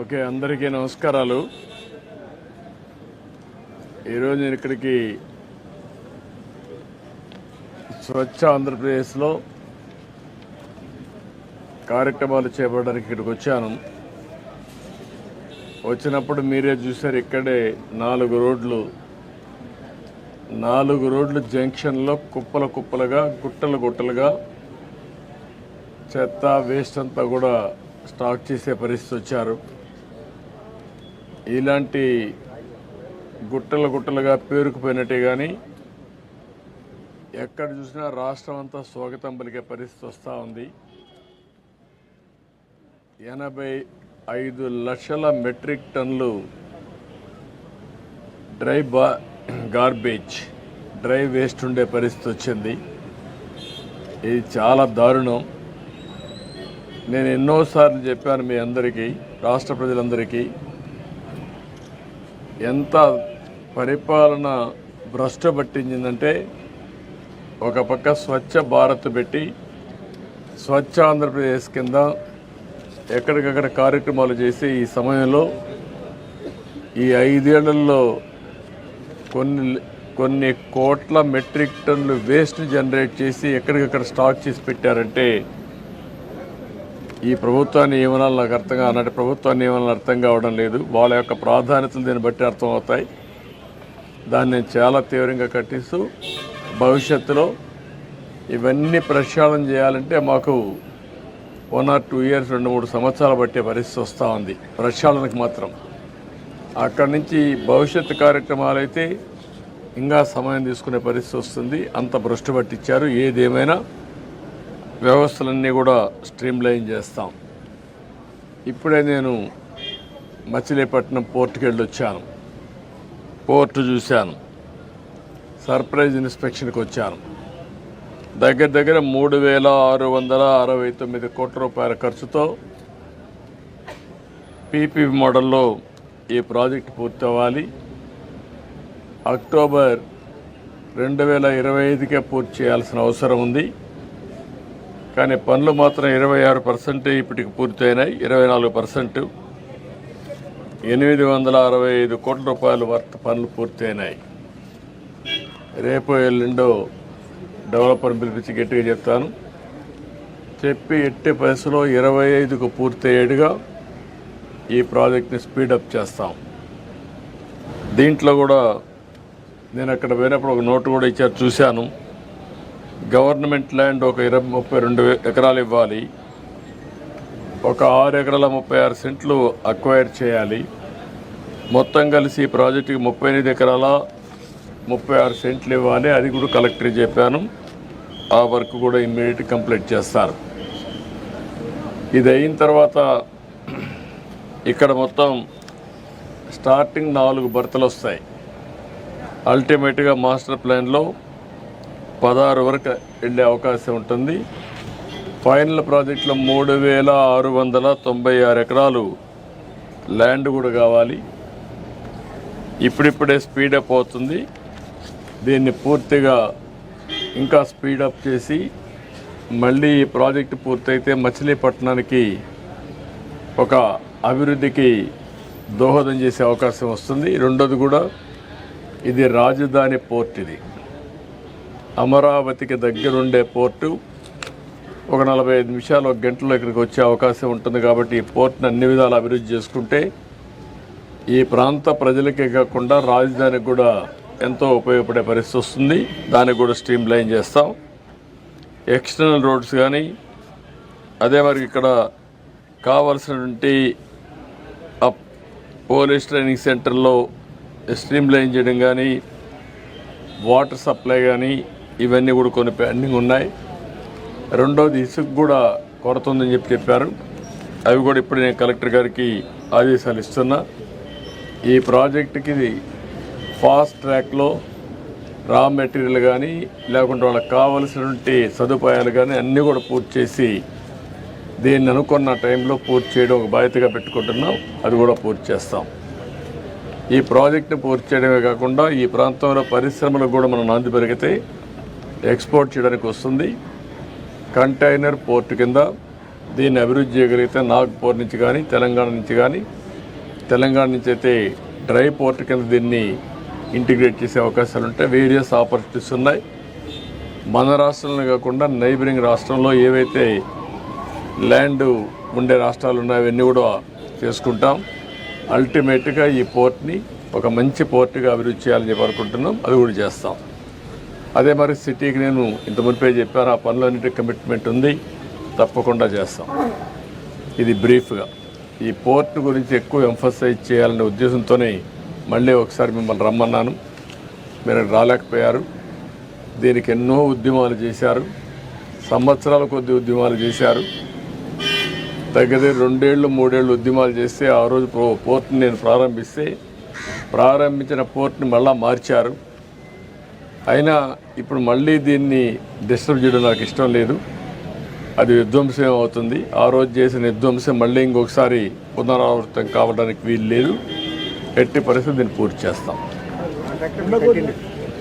Okay అందరికీ నమస్కారాలు. ఈరోజు నేను ఇక్కడికి స్వచ్ఛ ఆంధ్రప్రదేశ్లో కార్యక్రమాలు చేపట్టడానికి ఇక్కడికి వచ్చాను. వచ్చినప్పుడు మీరే చూశారు ఇక్కడే నాలుగు రోడ్లు. నాలుగు రోడ్లు జంక్షన్లో కుప్పల కుప్పలుగా గుట్టలు గుట్టలుగా చెత్త వేస్ట్ అంతా కూడా స్టాక్ చేసే పరిస్థితి వచ్చారు. ఇలాంటి గుట్టలు గుట్టలుగా పేరుకుపోయినట్టే కానీ ఎక్కడ చూసినా రాష్ట్రం అంతా స్వాగతం పలికే పరిస్థితి వస్తూ ఉంది. ఎనభై ఐదు లక్షల మెట్రిక్ టన్లు డ్రై బా గార్బేజ్ డ్రై వేస్ట్ ఉండే పరిస్థితి వచ్చింది. ఇది చాలా దారుణం. నేను ఎన్నోసార్లు చెప్పాను మీ అందరికీ రాష్ట్ర ప్రజలందరికీ ఎంత పరిపాలన భ్రష్ట పట్టించిందంటే ఒక పక్క స్వచ్ఛ భారత్ పెట్టి స్వచ్ఛ ఆంధ్రప్రదేశ్ కింద ఎక్కడికక్కడ కార్యక్రమాలు చేసి ఈ సమయంలో ఈ ఐదేళ్ళలో కొన్ని కొన్ని కోట్ల మెట్రిక్ టన్లు వేస్ట్ జనరేట్ చేసి ఎక్కడికక్కడ స్టాక్ చేసి పెట్టారంటే ఈ ప్రభుత్వాన్ని ఏమనాలి నాకు అర్థంగా అలాంటి ప్రభుత్వాన్ని ఏమనాలి అర్థం కావడం లేదు. వాళ్ళ యొక్క ప్రాధాన్యతలు దీన్ని బట్టి అర్థమవుతాయి. దాన్ని నేను చాలా తీవ్రంగా కట్టిస్తూ భవిష్యత్తులో ఇవన్నీ ప్రక్షాళన చేయాలంటే మాకు వన్ ఆర్ టూ ఇయర్స్ రెండు మూడు సంవత్సరాలు పట్టే పరిస్థితి వస్తూ ఉంది. ప్రక్షాళనకు మాత్రం. అక్కడి నుంచి భవిష్యత్తు కార్యక్రమాలు అయితే ఇంకా సమయం తీసుకునే పరిస్థితి వస్తుంది. అంత భ్రష్టు పట్టించారు. ఏదేమైనా వ్యవస్థలన్నీ కూడా స్ట్రీమ్లైన్ చేస్తాం. ఇప్పుడే నేను మచిలీపట్నం పోర్టుకి వెళ్ళి వచ్చాను పోర్టు చూశాను. సర్ప్రైజ్ ఇన్స్పెక్షన్కి వచ్చాను. దగ్గర దగ్గర మూడు వేల ఆరు వందల అరవై తొమ్మిది కోట్ల రూపాయల ఖర్చుతో పీపీ మోడల్లో ఈ ప్రాజెక్ట్ పూర్తి అవ్వాలి అక్టోబర్ రెండు వేల ఇరవై ఐదుకే పూర్తి చేయాల్సిన అవసరం ఉంది. కానీ పనులు మాత్రం ఇరవై ఆరు పర్సెంట్ ఇప్పటికి పూర్తయినాయి. ఇరవై నాలుగు పర్సెంట్. ఎనిమిది వందల అరవై ఐదు కోట్ల రూపాయల వర్త్ పనులు పూర్తయినాయి. రేపు ఎల్లుండో డెవలపర్ పిలిపించి గట్టిగా చెప్తాను. చెప్పి ఎట్టి పరిస్థితిలో ఇరవై ఐదుకు పూర్తయ్యేట్టుగా ఈ ప్రాజెక్ట్ని స్పీడప్ చేస్తాం. దీంట్లో కూడా నేను అక్కడ పోయినప్పుడు ఒక నోటు కూడా ఇచ్చారు చూశాను. గవర్నమెంట్ ల్యాండ్ ఒక ఇరవై ముప్పై రెండు ఎకరాలు ఇవ్వాలి. ఒక ఆరు ఎకరాల ముప్పై ఆరు సెంట్లు అక్వైర్ చేయాలి. మొత్తం కలిసి ప్రాజెక్టుకి ముప్పై ఎనిమిది ఎకరాల ముప్పై ఆరు సెంట్లు ఇవ్వాలి. అది కూడా కలెక్టర్ చెప్పాను. ఆ వర్క్ కూడా ఇమ్మీడియట్ కంప్లీట్ చేస్తారు. ఇది అయిన తర్వాత ఇక్కడ మొత్తం స్టార్టింగ్ నాలుగు బర్తలు వస్తాయి. అల్టిమేట్గా మాస్టర్ ప్లాన్లో పదహారు వరకు వెళ్ళే అవకాశం ఉంటుంది. ఫైనల్ ప్రాజెక్టులో మూడు వేల ఆరు వందల తొంభై ఆరు ఎకరాలు ల్యాండ్ కూడా కావాలి. ఇప్పుడిప్పుడే స్పీడప్ అవుతుంది. దీన్ని పూర్తిగా ఇంకా స్పీడప్ చేసి మళ్ళీ ఈ ప్రాజెక్టు పూర్తయితే మచిలీపట్నానికి ఒక అభివృద్ధికి దోహదం చేసే అవకాశం వస్తుంది. రెండోది కూడా ఇది రాజధాని పోర్ట్ ఇది. అమరావతికి దగ్గరుండే పోర్టు ఒక నలభై ఐదు నిమిషాలు ఒక గంటలో ఇక్కడికి వచ్చే అవకాశం ఉంటుంది కాబట్టి ఈ పోర్ట్ని అన్ని విధాలు అభివృద్ధి చేసుకుంటే ఈ ప్రాంత ప్రజలకే కాకుండా రాజధానికి కూడా ఎంతో ఉపయోగపడే పరిస్థితి వస్తుంది. దానికి కూడా స్ట్రీమ్ లైన్ చేస్తాం. ఎక్స్టర్నల్ రోడ్స్ కానీ అదే మరి ఇక్కడ కావాల్సినటువంటి పోలీస్ ట్రైనింగ్ సెంటర్లో స్ట్రీమ్ లైన్ చేయడం కానీ వాటర్ సప్లై కానీ ఇవన్నీ కూడా కొన్ని పెండింగ్ ఉన్నాయి. రెండవది ఇసుక కూడా కొరత ఉందని చెప్పి చెప్పారు. అవి కూడా ఇప్పుడు నేను కలెక్టర్ గారికి ఆదేశాలు ఇస్తున్నా. ఈ ప్రాజెక్టుకి ఫాస్ట్ ట్రాక్లో రా మెటీరియల్ కానీ లేకుంటే వాళ్ళకి కావలసినటువంటి సదుపాయాలు కానీ అన్నీ కూడా పూర్తి చేసి దీన్ని అనుకున్న టైంలో పూర్తి చేయడం ఒక బాధ్యతగా పెట్టుకుంటున్నాం. అది కూడా పూర్తి చేస్తాం. ఈ ప్రాజెక్ట్ని పూర్తి చేయడమే కాకుండా ఈ ప్రాంతంలో పరిశ్రమలకు కూడా మనం నాంది పెరిగితే ఎక్స్పోర్ట్ చేయడానికి వస్తుంది. కంటైనర్ పోర్ట్ కింద దీన్ని అభివృద్ధి చేయగలిగితే నాగ్పూర్ నుంచి కానీ తెలంగాణ నుంచి కానీ తెలంగాణ నుంచి అయితే డ్రై పోర్ట్ కింద దీన్ని ఇంటిగ్రేట్ చేసే అవకాశాలు ఉంటాయి. వేరియస్ ఆపర్చునిటీస్ ఉన్నాయి. మన రాష్ట్రంలో కాకుండా నైబరింగ్ రాష్ట్రంలో ఏవైతే ల్యాండ్ ఉండే రాష్ట్రాలు ఉన్నాయో అవన్నీ కూడా చేసుకుంటాం. అల్టిమేట్గా ఈ పోర్ట్ని ఒక మంచి పోర్ట్గా అభివృద్ధి చేయాలని చెప్పి అనుకుంటున్నాం. అది కూడా చేస్తాం. అదే మరి సిటీకి నేను ఇంత మునిపే చెప్పాను ఆ పనులన్నిటి కమిట్మెంట్ ఉంది తప్పకుండా చేస్తాం. ఇది బ్రీఫ్గా ఈ పోర్ట్ గురించి ఎక్కువ ఎంఫసైజ్ చేయాలనే ఉద్దేశంతోనే మళ్ళీ ఒకసారి మిమ్మల్ని రమ్మన్నాను. మీరు రాలేకపోయారు. దీనికి ఎన్నో ఉద్యమాలు చేశారు. సంవత్సరాల కొద్ది ఉద్యమాలు చేశారు. దగ్గర రెండేళ్ళు మూడేళ్ళు ఉద్యమాలు చేస్తే ఆ రోజు పో- పోర్ట్ని నేను ప్రారంభిస్తే ప్రారంభించిన పోర్ట్ని మళ్ళా మార్చారు. అయినా ఇప్పుడు మళ్ళీ దీన్ని డిస్టర్బ్ చేయడం నాకు ఇష్టం లేదు. అది విధ్వంసం అవుతుంది. ఆ రోజు చేసిన విధ్వంసం మళ్ళీ ఇంకొకసారి పునరావృతం కావడానికి వీలు లేదు. ఎట్టి పరిస్థితి దీన్ని పూర్తి చేస్తాం.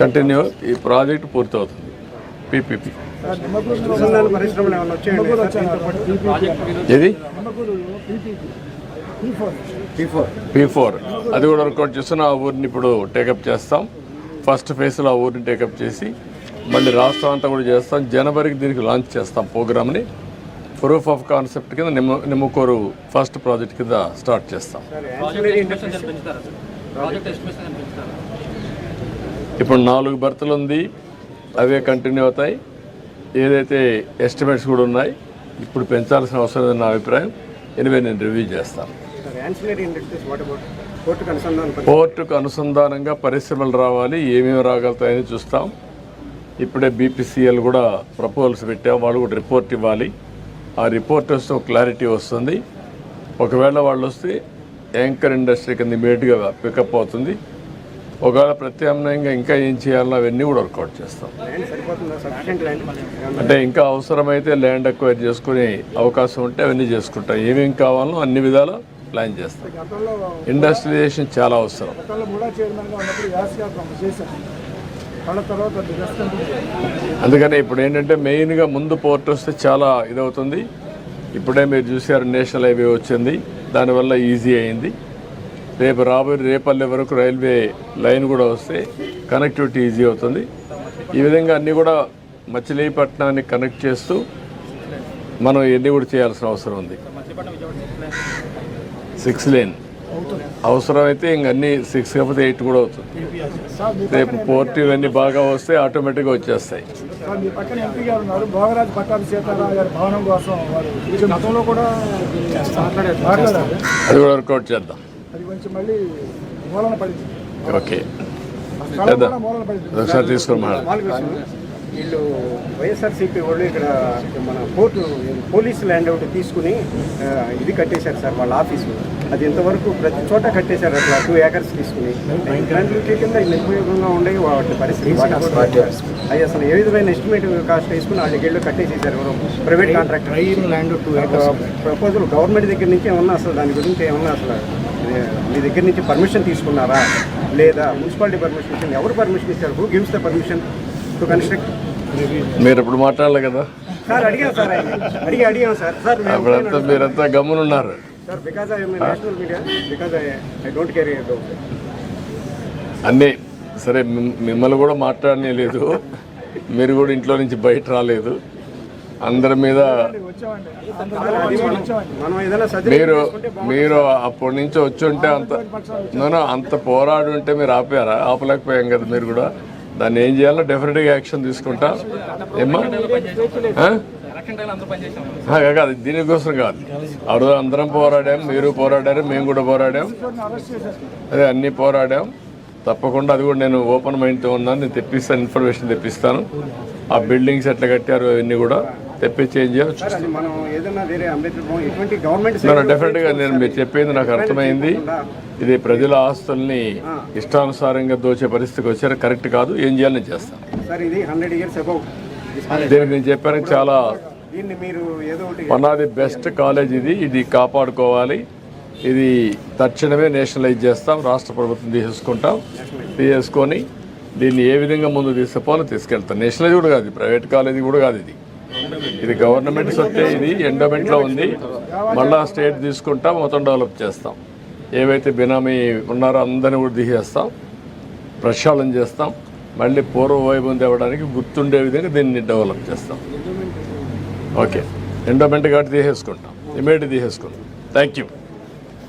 కంటిన్యూ ఈ ప్రాజెక్ట్ పూర్తి అవుతుంది పీపీపీ ఏది? ఫోర్ పీ ఫోర్ అది కూడా వర్కౌట్ చేస్తున్న. ఆ ఊరిని ఇప్పుడు టేకప్ చేస్తాం. ఫస్ట్ ఫేజ్లో ఆ ఊరిని టేకప్ చేసి మళ్ళీ రాష్ట్రం అంతా కూడా చేస్తాం. జనవరికి దీనికి లాంచ్ చేస్తాం ప్రోగ్రామ్ని. ప్రూఫ్ ఆఫ్ కాన్సెప్ట్ కింద నిమ్మ నిమ్మకూరు ఫస్ట్ ప్రాజెక్ట్ కింద స్టార్ట్ చేస్తాం. ఇప్పుడు నాలుగు బర్తలు ఉంది. అవే కంటిన్యూ అవుతాయి. ఏదైతే ఎస్టిమేట్స్ కూడా ఉన్నాయి ఇప్పుడు పెంచాల్సిన అవసరం లేదని నా అభిప్రాయం ఎనివే నేను రివ్యూ చేస్తాను. పోర్టుకు అనుసంధానంగా పరిశ్రమలు రావాలి ఏమేమి రాగలుగుతాయని చూస్తాం. ఇప్పుడే బీపీసీఎల్ కూడా ప్రపోజల్స్ పెట్టాం వాళ్ళు కూడా రిపోర్ట్ ఇవ్వాలి. ఆ రిపోర్ట్ వస్తే క్లారిటీ వస్తుంది. ఒకవేళ వాళ్ళు వస్తే యాంకర్ ఇండస్ట్రీ కింద ఇమీడియట్గా పికప్ అవుతుంది. ఒకవేళ ప్రత్యామ్నాయంగా ఇంకా ఏం చేయాలో అవన్నీ కూడా వర్కౌట్ చేస్తాం. అంటే ఇంకా అవసరమైతే ల్యాండ్ అక్వైర్ చేసుకునే అవకాశం ఉంటే అవన్నీ చేసుకుంటాం. ఏమేమి కావాలో అన్ని విధాలా ప్లాన్ చేస్తాం. ఇండస్ట్రియలైజేషన్ చాలా అవసరం. అందుకని ఇప్పుడు ఏంటంటే మెయిన్గా ముందు పోర్ట్ వస్తే చాలా ఇదవుతుంది. ఇప్పుడే మీరు చూసారు నేషనల్ హైవే వచ్చింది. దానివల్ల ఈజీ అయింది. రేపు రాబోయే రేపల్లె వరకు రైల్వే లైన్ కూడా వస్తే కనెక్టివిటీ ఈజీ అవుతుంది. ఈ విధంగా అన్నీ కూడా మచిలీపట్నాన్ని కనెక్ట్ చేస్తూ మనం ఇవన్నీ కూడా చేయాల్సిన అవసరం ఉంది. Six lane. అవసరమైతే ఇంక అన్ని సిక్స్ కాకపోతే ఎయిట్ కూడా అవుతుంది. రేపు పోర్ట్ ఇవన్నీ బాగా వస్తే ఆటోమేటిక్గా వచ్చేస్తాయి. సార్ మీ పక్కన ఎంపీ గారు ఉన్నారు. భోగరాజ్ పట్టాభి సీతారాం గారి భవనం కోసం వారు గతంలో కూడా మాట్లాడారు. మాట్లాడారు అది కూడా వర్కౌట్ చేద్దాం. అది కొంచెం మళ్ళీ మూలన పడింది. ఓకే. ఒకసారి తీసుకుని వీళ్ళు వైఎస్ఆర్సీపీ వాళ్ళు ఇక్కడ మన కోర్టు పోలీస్ ల్యాండ్ ఒకటి తీసుకుని ఇది కట్టేశారు సార్ వాళ్ళ ఆఫీసు. అది ఇంతవరకు ప్రతి చోట కట్టేశారు అట్లా టూ ఏకర్స్ తీసుకుని. గ్రాండ్యూటీ కింద నిరుపయోగంగా ఉండే వాటి పరిస్థితి అది అసలు ఏ విధమైన ఎస్టిమేట్ కాస్ట్ వేసుకుని వాళ్ళ గేళ్ళు కట్టేసేసారు ఎవరో private contractor land to proposal government దగ్గర నుంచి ఏమన్నా అసలు దాని గురించి ఏమన్నా అసలు మీ దగ్గర నుంచి పర్మిషన్ తీసుకున్నారా? లేదా మున్సిపాలిటీ పర్మిషన్ ఇచ్చింది? ఎవరు పర్మిషన్ ఇచ్చారు? Who gives the permission to construct మీరు ఇప్పుడు మాట్లాడాలి కదా? అప్పుడంతా మీరంతా గమ్మునున్నారు. అన్నీ సరే మిమ్- మిమ్మల్ని కూడా మాట్లాడనే లేదు మీరు కూడా ఇంట్లో నుంచి బయట రాలేదు. అందరి మీద మీరు మీరు అప్పటి నుంచి వచ్చి ఉంటే అంత నేను అంత పోరాడు ఉంటే మీరు ఆపారా? ఆపలేకపోయాం కదా మీరు కూడా. దాన్ని ఏం చేయాలో డెఫినెట్గా యాక్షన్ తీసుకుంటా. ఏమ్మా? కాదు దీనికోసం కాదు. ఆ రోజు అందరం పోరాడాం మీరు పోరాడారు మేము కూడా పోరాడాం. అదే అన్నీ పోరాడాం. తప్పకుండా అది కూడా నేను ఓపెన్ మైండ్తో ఉన్నాను. నేను తెప్పిస్తాను ఇన్ఫర్మేషన్ తెప్పిస్తాను. ఆ బిల్డింగ్స్ ఎట్లా కట్టారు అవన్నీ కూడా. తెప్పించి ఏం చేయాలో చూస్తాను డెఫినెట్గా నేను మీరు చెప్పింది నాకు అర్థమైంది. ఇది ప్రజల ఆస్తుల్ని ఇష్టానుసారంగా దోచే పరిస్థితికి వచ్చారు కరెక్ట్ కాదు ఏం చేయాలని నేను చేస్తాను. దీనికి నేను చెప్పాను చాలా one of the best college ఇది ఇది కాపాడుకోవాలి. ఇది తక్షణమే నేషనలైజ్ చేస్తాం రాష్ట్ర ప్రభుత్వం తీసేసుకుంటాం తీసేసుకొని దీన్ని ఏ విధంగా ముందు తీసుకుపోవాలో తీసుకెళ్తాం. నేషనలైజ్ కూడా కాదు ప్రైవేట్ కాలేజీ కూడా కాదు ఇది. ఇది గవర్నమెంట్ సొత్తే ఇది ఎండోమెంట్లో ఉంది. మళ్ళా స్టేట్ తీసుకుంటాం మొత్తం డెవలప్ చేస్తాం. ఏవైతే బినామీ ఉన్నారో అందరిని కూడా తీసేస్తాం ప్రక్షాళన చేస్తాం. మళ్ళీ పూర్వ వైభవం తేవడానికి గుర్తుండే విధంగా దీన్ని డెవలప్ చేస్తాం. ఓకే. ఎండోమెంట్ కాబట్టి తీసేసుకుంటాం. ఇమీడియట్ తీసేసుకుంటాం. Thank you